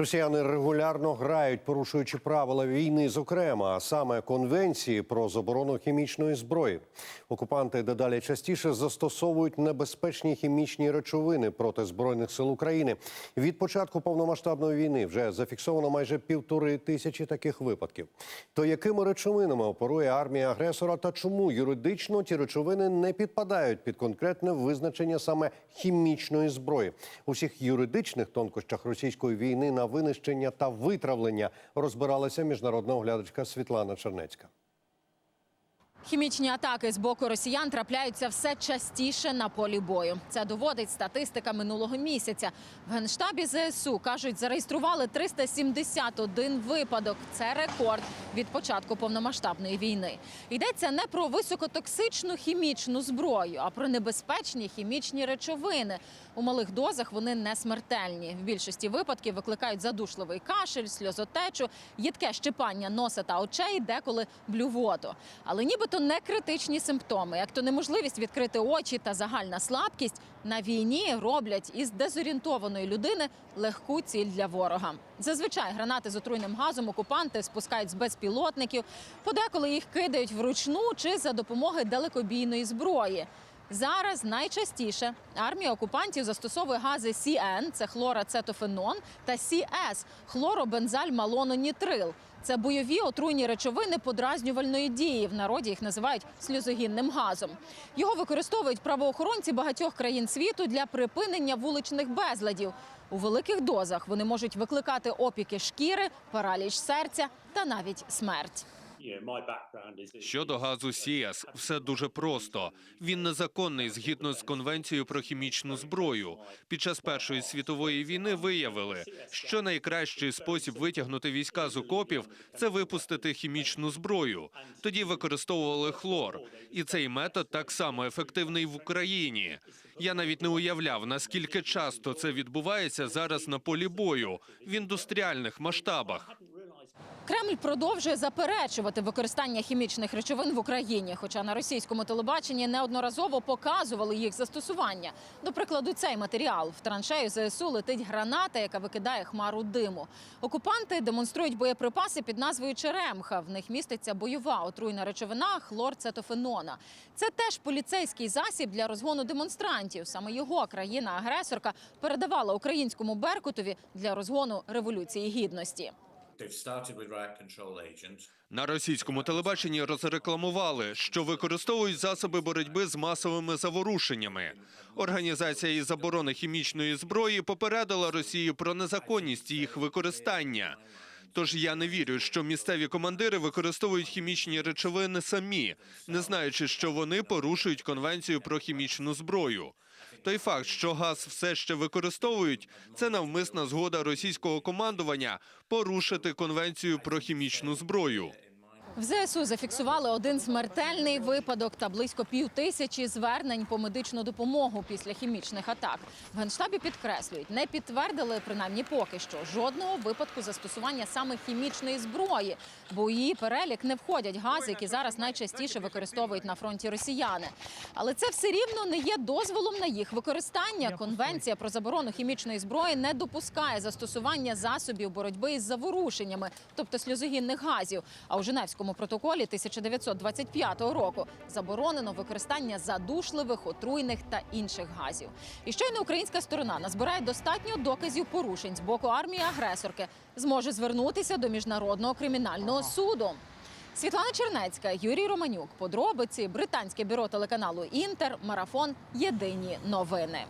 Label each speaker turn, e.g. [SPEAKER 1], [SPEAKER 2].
[SPEAKER 1] Росіяни регулярно грають, порушуючи правила війни, зокрема, а саме конвенції про заборону хімічної зброї. Окупанти дедалі частіше застосовують небезпечні хімічні речовини проти збройних сил України. Від початку повномасштабної війни вже зафіксовано майже півтори тисячі таких випадків. То якими речовинами оперує армія агресора та чому юридично ті речовини не підпадають під конкретне визначення саме хімічної зброї? У всіх юридичних тонкощах російської війни на винищення та витравлення розбиралася міжнародна оглядачка Світлана Чернецька.
[SPEAKER 2] Хімічні атаки з боку росіян трапляються все частіше на полі бою. Це доводить статистика минулого місяця. В генштабі ЗСУ кажуть, зареєстрували 371 випадок. Це рекорд від початку повномасштабної війни. Йдеться не про високотоксичну хімічну зброю, а про небезпечні хімічні речовини. У малих дозах вони не смертельні. В більшості випадків викликають задушливий кашель, сльозотечу, їдке щипання носа та очей, деколи блювоту. Але нібито не критичні симптоми, як то неможливість відкрити очі та загальна слабкість на війні роблять із дезорієнтованої людини легку ціль для ворога. Зазвичай гранати з отруйним газом окупанти спускають з безпілотників, подеколи їх кидають вручну чи за допомогою далекобійної зброї. Зараз найчастіше армія окупантів застосовує гази CN – це хлорацетофенон, та CS – хлоробензальмалононітрил. Це бойові отруйні речовини подразнювальної дії. В народі їх називають сльозогінним газом. Його використовують правоохоронці багатьох країн світу для припинення вуличних безладів. У великих дозах вони можуть викликати опіки шкіри, параліч серця та навіть смерть.
[SPEAKER 3] Щодо газу Сіас, все дуже просто. Він незаконний згідно з конвенцією про хімічну зброю. Під час першої світової війни виявили, що найкращий спосіб витягнути війська з окопів це випустити хімічну зброю. Тоді використовували хлор, і цей метод так само ефективний в Україні. Я навіть не уявляв, наскільки часто це відбувається зараз на полі бою в індустріальних масштабах.
[SPEAKER 2] Кремль продовжує заперечувати використання хімічних речовин в Україні, хоча на російському телебаченні неодноразово показували їх застосування. До прикладу, цей матеріал в траншею ЗСУ летить граната, яка викидає хмару диму. Окупанти демонструють боєприпаси під назвою Черемха. В них міститься бойова отруйна речовина хлорцетофенона. Це теж поліцейський засіб для розгону демонстрантів. Саме його країна-агресорка передавала українському Беркутові для розгону революції гідності.
[SPEAKER 3] На російському телебаченні розрекламували, що використовують засоби боротьби з масовими заворушеннями. Організація із заборони хімічної зброї попередила Росію про незаконність їх використання. Тож я не вірю, що місцеві командири використовують хімічні речовини самі, не знаючи, що вони порушують конвенцію про хімічну зброю. Той факт, що газ все ще використовують, це навмисна згода російського командування порушити конвенцію про хімічну зброю.
[SPEAKER 2] В ЗСУ зафіксували один смертельний випадок та близько пів тисячі звернень по медичну допомогу після хімічних атак. В генштабі підкреслюють, не підтвердили принаймні поки що жодного випадку застосування саме хімічної зброї, бо у її перелік не входять гази, які зараз найчастіше використовують на фронті росіяни. Але це все рівно не є дозволом на їх використання. Конвенція про заборону хімічної зброї не допускає застосування засобів боротьби із заворушеннями, тобто сльозогінних газів. А у Женевському протоколі 1925 року заборонено використання задушливих, отруйних та інших газів. І щойно українська сторона назбирає достатньо доказів порушень з боку армії агресорки, зможе звернутися до міжнародного кримінального суду. Світлана Чернецька, Юрій Романюк. Подробиці британське бюро телеканалу Інтер. Марафон. Єдині новини.